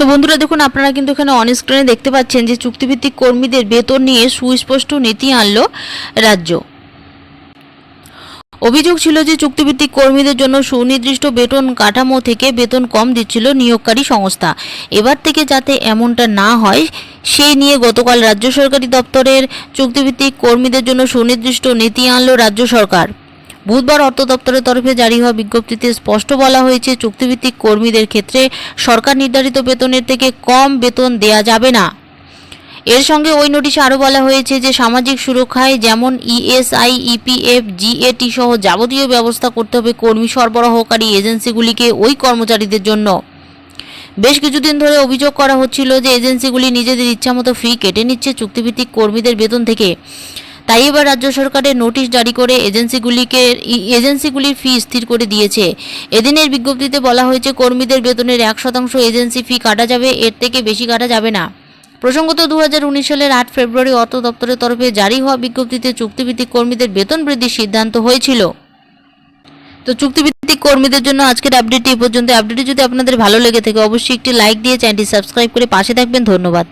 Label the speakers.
Speaker 1: তো বন্ধুরা দেখুন, আপনারা কিন্তু এখানে অন স্ক্রিনে দেখতে পাচ্ছেন যে চুক্তিভিত্তিক কর্মীদের বেতন নিয়ে সুস্পষ্ট নীতি আনল রাজ্য। অভিযোগ ছিল যে চুক্তিভিত্তিক কর্মীদের জন্য সুনির্দিষ্ট বেতন কাঠামো থেকে বেতন কম দিচ্ছিল নিয়োগকারী সংস্থা। এবার থেকে যাতে এমনটা না হয়, সেই নিয়ে গতকাল রাজ্য সরকারি দপ্তরের চুক্তিভিত্তিক কর্মীদের জন্য সুনির্দিষ্ট নীতি আনল রাজ্য সরকার। বুধবার অর্থ দপ্তরের তরফে জারি হওয়া বিজ্ঞপ্তিতে স্পষ্ট বলা হয়েছে, চুক্তিভিত্তিক কর্মীদের ক্ষেত্রে সরকার নির্ধারিত বেতনের থেকে কম বেতন দেয়া যাবে না। এর সঙ্গে ওই নোটিশে আরও বলা হয়েছে যে, সামাজিক সুরক্ষায় যেমন ইএসআই, ইপিএফ, জিএটি সহ যাবতীয় ব্যবস্থা করতে হবে কর্মী সরবরাহকারী এজেন্সিগুলিকে ওই কর্মচারীদের জন্য। বেশ কিছুদিন ধরে অভিযোগ করা হচ্ছিল যে, এজেন্সিগুলি নিজেদের ইচ্ছামতো ফি কেটে নিচ্ছে চুক্তিভিত্তিক কর্মীদের বেতন থেকে। তাই এবার রাজ্য সরকারের নোটিশ জারি করে এজেন্সিগুলিকে এজেন্সিগুলির ফি স্থির করে দিয়েছে। এদিনের বিজ্ঞপ্তিতে বলা হয়েছে, কর্মীদের বেতনের এক শতাংশ এজেন্সি ফি কাটা যাবে, এর থেকে বেশি কাটা যাবে না। প্রসঙ্গত দু হাজার উনিশ সালের আট ফেব্রুয়ারি অর্থ দপ্তরের তরফে জারি হওয়া বিজ্ঞপ্তিতে চুক্তিভিত্তিক কর্মীদের বেতন বৃদ্ধির সিদ্ধান্ত হয়েছিল। তো চুক্তিভিত্তিক কর্মীদের জন্য আজকের আপডেটটি এই পর্যন্ত। আপডেটটি যদি আপনাদের ভালো লেগে থাকে, অবশ্যই একটি লাইক দিয়ে চ্যানেলটি সাবস্ক্রাইব করে পাশে থাকবেন। ধন্যবাদ।